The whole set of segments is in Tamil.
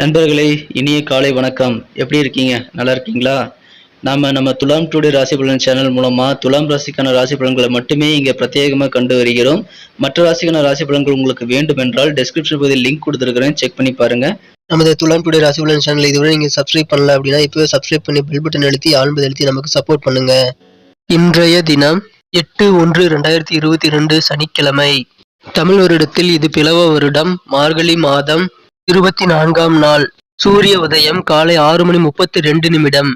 நண்பர்களே இனிய காலை வணக்கம். எப்படி இருக்கீங்க? நல்லா இருக்கீங்களா? நாம நம்ம துலாம் டுடே ராசி பலன் சேனல் மூலமா துலாம் ராசிக்கான ராசி பலன்களை மட்டுமே இங்க பிரத்யேகமாக கண்டு வருகிறோம். மற்ற ராசிக்கான ராசி பலன்கள் உங்களுக்கு வேண்டும் என்றால் டெஸ்கிரிப்ஷன் பகுதியில் லிங்க் கொடுத்துருக்கிறேன். செக் பண்ணி பாருங்க. நமது துலாம் டுடே ராசி பலன் சேனல் இதுவரை நீங்க சப்ஸ்கிரைப் பண்ணல அப்படின்னா இப்பவே சப்ஸ்கிரைப் பண்ணி பெல் பட்டன் அழுத்தி ஆழ்ந்து அழுத்தி நமக்கு சப்போர்ட் பண்ணுங்க. இன்றைய தினம் எட்டு ஒன்று ரெண்டாயிரத்தி இருபத்தி ரெண்டு சனிக்கிழமை. தமிழ் வருடத்தில் இது பிளவ வருடம். மார்கழி மாதம். இருபத்தி நான்காம் நாள் சூரிய உதயம் காலை ஆறு மணி முப்பத்தி ரெண்டு நிமிடம்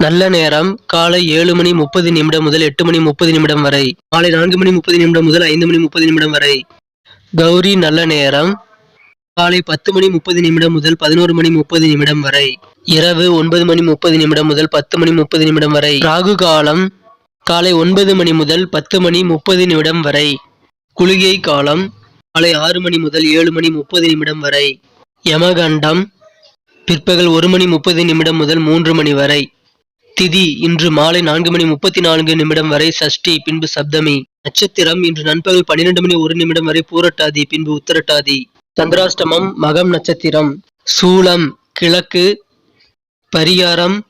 நல்ல நேரம் காலை ஏழு மணி முப்பது நிமிடம் முதல் எட்டு மணி முப்பது நிமிடம் வரை காலை நான்கு மணி முப்பது நிமிடம் முதல் ஐந்து மணி முப்பது நிமிடம் வரை கௌரி நல்ல நேரம் காலை பத்து மணி முப்பது நிமிடம் முதல் பதினோரு மணி முப்பது நிமிடம் வரை இரவு ஒன்பது மணி முப்பது நிமிடம் முதல் பத்து மணி முப்பது நிமிடம் வரை ராகு காலம் காலை ஒன்பது மணி முதல் பத்து மணி முப்பது நிமிடம் வரை குளிகை காலம் காலை ஆறு மணி முதல் ஏழு மணி முப்பது நிமிடம் வரை யமகண்டம். பிற்பகல் ஒரு மணி முப்பது நிமிடம் முதல் மூன்று மணி வரை. திதி இன்று மாலை நான்கு மணி முப்பத்தி நான்கு நிமிடம் வரை சஷ்டி பின்பு சப்தமி. நட்சத்திரம் இன்று நண்பகல் பன்னிரண்டு மணி ஒரு நிமிடம் வரை பூரட்டாதி பின்பு உத்தரட்டாதி. சந்திராஷ்டமம் மகம் நட்சத்திரம். சூலம் கிழக்கு பரிகாரம்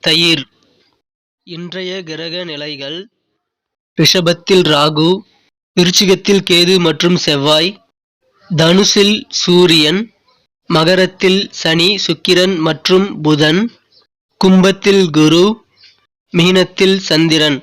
தயிர். இன்றைய கிரக நிலைகள். ரிஷபத்தில் ராகு விருச்சிகத்தில் கேது மற்றும் செவ்வாய். தனுசில் சூரியன். மகரத்தில் சனி சுக்கிரன் மற்றும் புதன். கும்பத்தில் குரு மீனத்தில் சந்திரன்.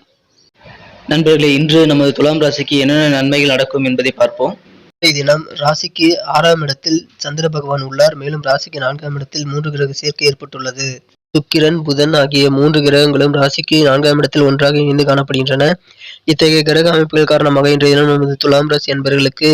நண்பர்களே இன்று நமது துலாம் ராசிக்கு என்னென்ன நன்மைகள் நடக்கும் என்பதை பார்ப்போம். இன்றைய தினம் ராசிக்கு ஆறாம் இடத்தில் சந்திர பகவான் உள்ளார். மேலும் ராசிக்கு நான்காம் இடத்தில் மூன்று கிரக சேர்க்கை ஏற்பட்டுள்ளது. சுக்கிரன் புதன் ஆகிய மூன்று கிரகங்களும் ராசிக்கு நான்காம் இடத்தில் ஒன்றாக இணைந்து காணப்படுகின்றன. இத்தகைய கிரக அமைப்புகள் காரணமாக இன்றைய தினம் நமது துலாம் ராசி என்பவர்களுக்கு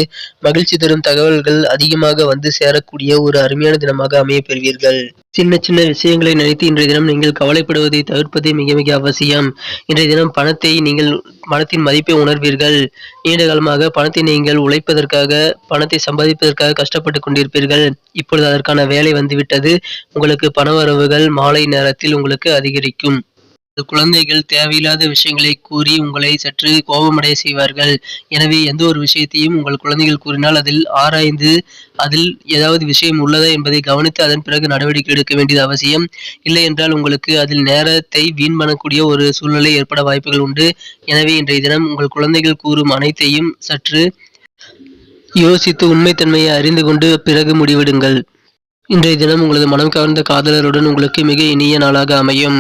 மகிழ்ச்சி தரும் தகவல்கள் அதிகமாக வந்து சேரக்கூடிய ஒரு அருமையான தினமாக அமைய பெறுவீர்கள். சின்ன சின்ன விஷயங்களை நினைத்து இன்றைய தினம் நீங்கள் கவலைப்படுவதை தவிர்ப்பதே மிக மிக அவசியம். இன்றைய தினம் பணத்தை நீங்கள் பணத்தின் மதிப்பை உணர்வீர்கள். நீண்ட காலமாக பணத்தை நீங்கள் உழைப்பதற்காக பணத்தை சம்பாதிப்பதற்காக கஷ்டப்பட்டு கொண்டிருப்பீர்கள். இப்பொழுது அதற்கான வேலை வந்துவிட்டது. உங்களுக்கு பண வரவுகள் மாலை நேரத்தில் உங்களுக்கு அதிகரிக்கும். குழந்தைகள் தேவையில்லாத விஷயங்களை கூறி உங்களை சற்று கோபமடைய செய்வார்கள். எனவே எந்த ஒரு விஷயத்தையும் உங்கள் குழந்தைகள் கூறினால் அதில் ஆராய்ந்து அதில் ஏதாவது விஷயம் உள்ளதா என்பதை கவனித்து அதன் பிறகு நடவடிக்கை எடுக்க வேண்டியது அவசியம். இல்லை என்றால் உங்களுக்கு அதில் நேரத்தை வீண் பண்ணக்கூடிய ஒரு சூழ்நிலை ஏற்பட வாய்ப்புகள் உண்டு. எனவே இன்றைய தினம் உங்கள் குழந்தைகள் கூறும் அனைத்தையும் சற்று யோசித்து உண்மைத்தன்மையை அறிந்து கொண்டு பிறகு முடிவெடுங்கள். இன்றைய தினம் உங்களது மனம் கவர்ந்த காதலருடன் உங்களுக்கு மிக இனிய நாளாக அமையும்.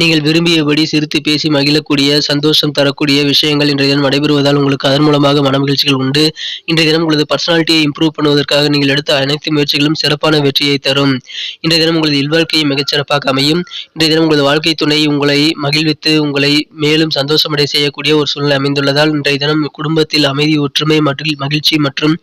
நீங்கள் விரும்பியபடி சிரித்து பேசி மகிழக்கூடிய சந்தோஷம் தரக்கூடிய விஷயங்கள் இன்றைய தினம் நடைபெறுவதால் உங்களுக்கு அதன் மூலமாக மன மகிழ்ச்சிகள் உண்டு. இன்றைய தினம் உங்களது பர்சனாலிட்டியை இம்ப்ரூவ் பண்ணுவதற்காக நீங்கள் எடுத்த அனைத்து முயற்சிகளும் சிறப்பான வெற்றியை தரும். இன்றைய தினம் உங்களது இல்வாழ்க்கையை மிகச்சிறப்பாக அமையும். இன்றைய தினம் உங்களது வாழ்க்கை துணை உங்களை மகிழ்வித்து உங்களை மேலும் சந்தோஷமடை செய்யக்கூடிய ஒரு சூழ்நிலை அமைந்துள்ளதால் இன்றைய தினம் குடும்பத்தில் அமைதி ஒற்றுமை மற்றும் மகிழ்ச்சி மற்றும்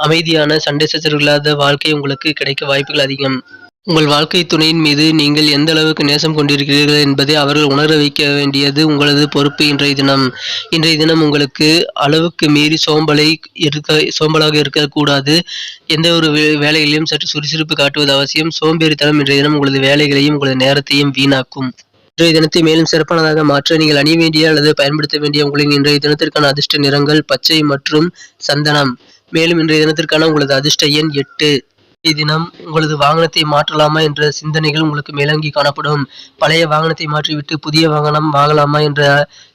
அமைதியான சண்டை சச்சரவு இல்லாத வாழ்க்கை உங்களுக்கு கிடைக்க வாய்ப்புகள் அதிகம். உங்கள் வாழ்க்கை துணையின் மீது நீங்கள் எந்த அளவுக்கு நேசம் கொண்டிருக்கிறீர்கள் என்பதை அவர்கள் உணர வைக்க வேண்டியது உங்களது பொறுப்பு இன்றைய தினம். இன்றைய தினம் உங்களுக்கு அளவுக்கு மீறி சோம்பலை இருக்க சோம்பலாக இருக்கக்கூடாது. எந்த ஒரு வே- சற்று சுறுசுறுப்பு காட்டுவது அவசியம். சோம்பேறித்தனம் இன்றைய தினம் உங்களது வேலைகளையும் உங்களது நேரத்தையும் வீணாக்கும். இன்றைய தினத்தை மேலும் சிறப்பானதாக மாற்ற நீங்கள் அணிய வேண்டிய அல்லது பயன்படுத்த வேண்டிய உங்களின் இன்றைய தினத்திற்கான அதிர்ஷ்ட நிறங்கள் பச்சை மற்றும் சந்தனம். மேலும் இன்றைய தினத்திற்கான உங்களது அதிர்ஷ்ட எண் எட்டு. தினம் உங்களது வாகனத்தை மாற்றலாமா என்ற சிந்தனைகள் உங்களுக்கு மேலங்கி காணப்படும். பழைய வாகனத்தை மாற்றிவிட்டு புதிய வாகனம் வாங்கலாமா என்ற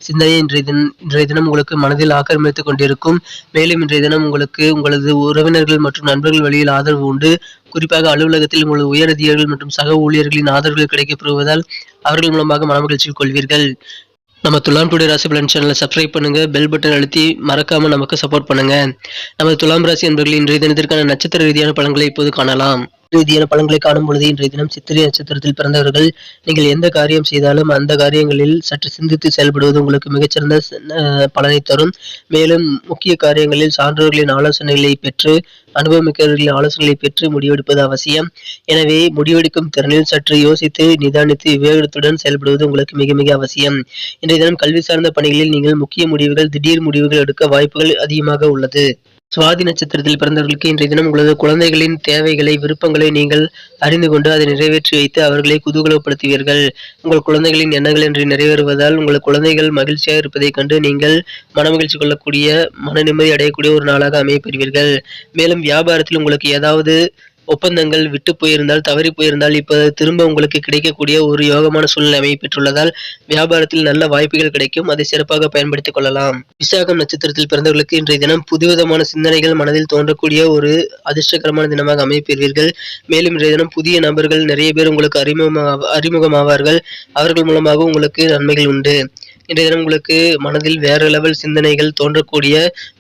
சிந்தனை இன்றைய தின இன்றைய தினம் உங்களுக்கு மனதில் ஆக்கிரமித்துக் கொண்டிருக்கும். மேலும் இன்றைய தினம் உங்களுக்கு உங்களது உறவினர்கள் மற்றும் நண்பர்கள் வழியில் ஆதரவு உண்டு. குறிப்பாக அலுவலகத்தில் உங்களது உயரதிகாரிகள் மற்றும் சக ஊழியர்களின் ஆதரவுகள் கிடைக்கப்பெறுவதால் அவர்கள் மூலமாக மனமகிழ்ச்சியில் கொள்வீர்கள். நம்ம துலாம் டுடே ராசி பலன் சேனலை சப்ஸ்கிரைப் பண்ணுங்க பெல் பட்டன் அழுத்தி மறக்காம நமக்கு சப்போர்ட் பண்ணுங்க. நமது துலாம் ராசி என்பர்களின் இன்றைய தினத்திற்கான நட்சத்திர ரீதியான பலன்களை இப்போது காணலாம். ரீதியான பலன்களை காணும் பொழுது இன்றைய தினம் சித்திரை நட்சத்திரத்தில் பிறந்தவர்கள் நீங்கள் எந்த காரியம் செய்தாலும் அந்த காரியங்களில் சற்று சிந்தித்து செயல்படுவது உங்களுக்கு மிகச்சிறந்த அஹ், பலனை தரும். மேலும் முக்கிய காரியங்களில் சான்றோர்களின் ஆலோசனைகளை பெற்று அனுபவமிக்கவர்களின் ஆலோசனைகளை பெற்று முடிவெடுப்பது அவசியம். எனவே முடிவெடுக்கும் திறனில் சற்று யோசித்து நிதானித்து விவேகத்துடன் செயல்படுவது உங்களுக்கு மிக மிக அவசியம். இன்றைய தினம் கல்வி சார்ந்த பணிகளில் நீங்கள் முக்கிய முடிவுகள் திடீர் முடிவுகள் எடுக்க வாய்ப்புகள் அதிகமாக உள்ளது. சுவாதி நட்சத்திரத்தில் பிறந்தவர்களுக்கு இன்றைய தினம் உங்களது குழந்தைகளின் தேவைகளை விருப்பங்களை நீங்கள் அறிந்து கொண்டு அதை நிறைவேற்றி வைத்து அவர்களை குதூகலப்படுத்துவீர்கள். உங்கள் குழந்தைகளின் எண்ணங்கள் இன்று நிறைவேறுவதால் உங்கள் குழந்தைகள் மகிழ்ச்சியாக இருப்பதைக் கண்டு நீங்கள் மனமகிழ்ச்சி கொள்ளக்கூடிய மன நிம்மதி அடையக்கூடிய ஒரு நாளாக அமையப்பெறுவீர்கள் மேலும் வியாபாரத்தில் உங்களுக்கு ஏதாவது ஒப்பந்தங்கள் விட்டு போயிருந்தால் தவறி போயிருந்தால் இப்போ திரும்ப உங்களுக்கு கிடைக்கக்கூடிய ஒரு யோகமான சூழ்நிலை பெற்றுள்ளதால் வியாபாரத்தில் நல்ல வாய்ப்புகள் கிடைக்கும். அதை சிறப்பாக பயன்படுத்திக் கொள்ளலாம். விசாகம் நட்சத்திரத்தில் பிறந்தவர்களுக்கு இன்றைய தினம் புதுவிதமான சிந்தனைகள் மனதில் தோன்றக்கூடிய ஒரு அதிர்ஷ்டகரமான தினமாக அமைப்பீர்கள். மேலும் இன்றைய தினம் புதிய நபர்கள் நிறைய பேர் உங்களுக்கு அறிமுகமாக அறிமுகமாவார்கள். அவர்கள் மூலமாக உங்களுக்கு நன்மைகள் உண்டு. இன்றைய தினம் உங்களுக்கு மனதில் வேற லெவல் சிந்தனைகள் தோன்றக்கூடிய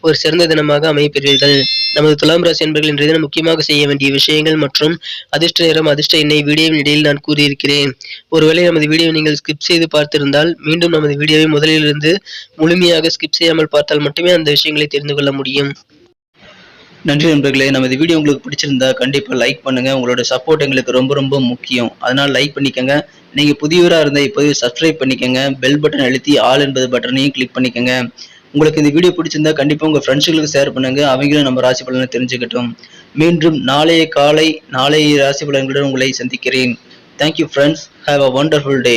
ஒரு சிறந்த தினமாக அமைப்பெறுவீர்கள் நமது துலாம் ராசி என்பர்கள் இன்றைய தினம் முக்கியமாக செய்ய வேண்டிய விஷயங்கள் மற்றும் அதிர்ஷ்ட நேரம் அதிர்ஷ்ட எண்ணெய் வீடியோவின் இடையில் நான் கூறியிருக்கிறேன். ஒருவேளை நமது வீடியோவை நீங்கள் ஸ்கிப் செய்து பார்த்திருந்தால் மீண்டும் நமது வீடியோவை முதலிலிருந்து முழுமையாக ஸ்கிப் செய்யாமல் பார்த்தால் மட்டுமே அந்த விஷயங்களை தெரிந்து கொள்ள முடியும். நன்றி நண்பர்களே நமது வீடியோ உங்களுக்கு பிடிச்சிருந்தா கண்டிப்பாக லைக் பண்ணுங்க. உங்களோட சப்போர்ட் எங்களுக்கு ரொம்ப ரொம்ப முக்கியம். அதனால் லைக் பண்ணிக்கோங்க. நீங்கள் புதியவராக இருந்தால் இப்போவே சப்ஸ்கிரைப் பண்ணிக்கோங்க. பெல் பட்டன் அழுத்தி ஆல் என்பது பட்டனையும் கிளிக் பண்ணிக்கோங்க. உங்களுக்கு இந்த வீடியோ பிடிச்சிருந்தா கண்டிப்பாக உங்கள் ஃப்ரெண்ட்ஸுகளுக்கு ஷேர் பண்ணுங்க. அவங்களும் நம்ம ராசி பலனை தெரிஞ்சுக்கட்டும். மீண்டும் நாளைய காலை நாளைய ராசி பலன்களுடன் உங்களை சந்திக்கிறேன். Thank you friends have a wonderful day